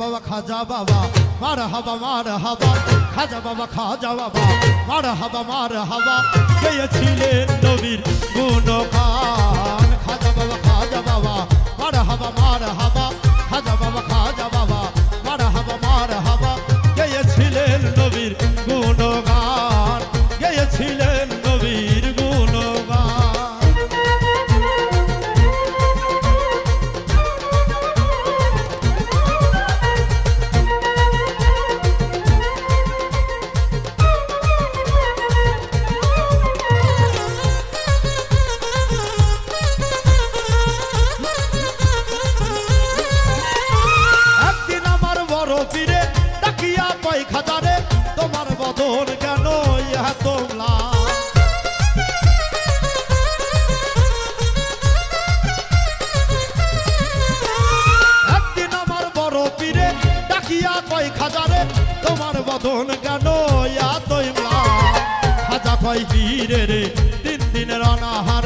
বাবা, খাজা বাবা মার হাবা মার হাবা খাজা বাবা খাজা বাবা মার হাবা মার হাবা গেয়েছিলেন নবীর গুণগান। খাজা বাবা পাই খাজারে তোমার বদন কেন তোমলা একদিন আমার বড় পীরে ডাকিয়া কয় খাজারে তোমার বদন কেন ইয়া খাজা কয় পীরে রে, তিন দিনের অনাহারে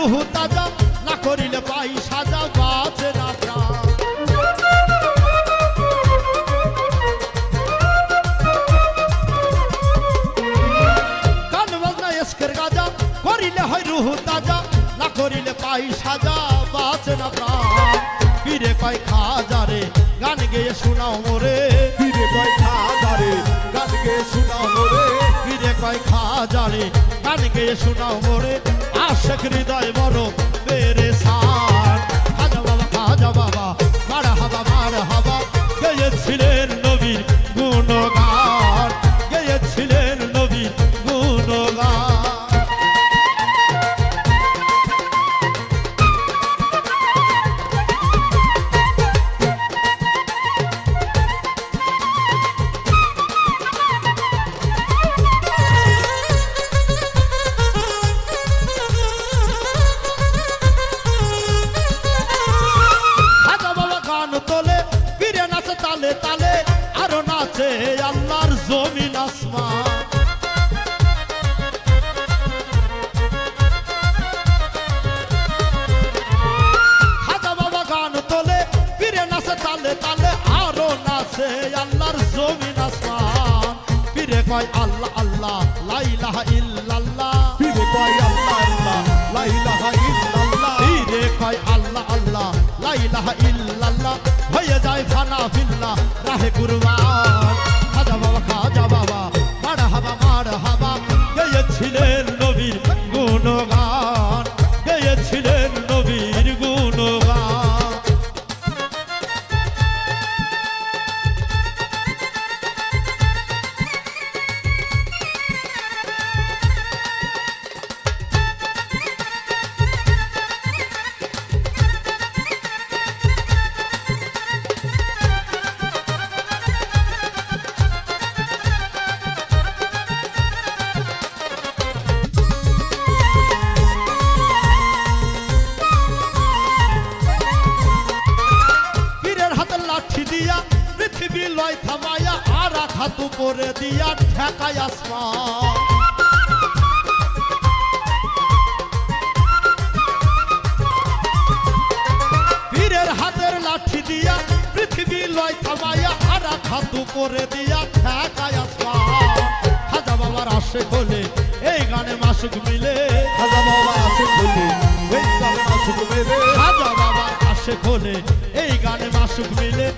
রুহু তাজা না করিলে পাই সাজা বাজে না প্রাণ গান বাজনা এসকের গাজা করিলে হয় রুহু তাজা না করিলে পাই সাজা বাজে না প্রাণ পীরে কয় খাজা রে গান গেয়ে শোনাও মোরে। পীরে কয় খাজা রে গান গে শোনাও মোরে। ফিরে কয় খাজারে গান গেয়ে শোনাও মোরে। আশেক হৃদয় আল্লাহর জমিন আসমান। ফিরে কয় আল্লাহ আল্লাহ লাইলাহা ইল্লাল্লাহ। পীরে কয় আল্লাহ আল্লাহ লা ইলাহা ইল্লাল্লাহ। তীরে কয় আল্লাহ আল্লাহ লা ইলাহা ইল্লাল্লাহ। হয়ে যায় ফানা ফিল্লা রাহে কুরবান। আঘাত উপরে দিয়া ঠেকায় আসমান। পীরের হাতের লাঠি দিয়া পৃথিবী লয় থামায়া আর আঘাত উপরে দিয়া ঠেকায় আসমান। খাজা বাবার আসে খোলে এই গানে মাসুক মিলে। খাজা বাবা আছে বলে এই গানে নাচুক মেরে খাজা বাবার আসে খোলে এই গানে মাসুক মিলে।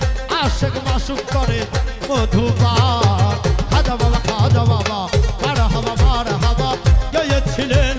আশেক মাসুক করে মধুপান খাজা বাবা খাজা বাবা মার হাবা মার হাবা ছিলেন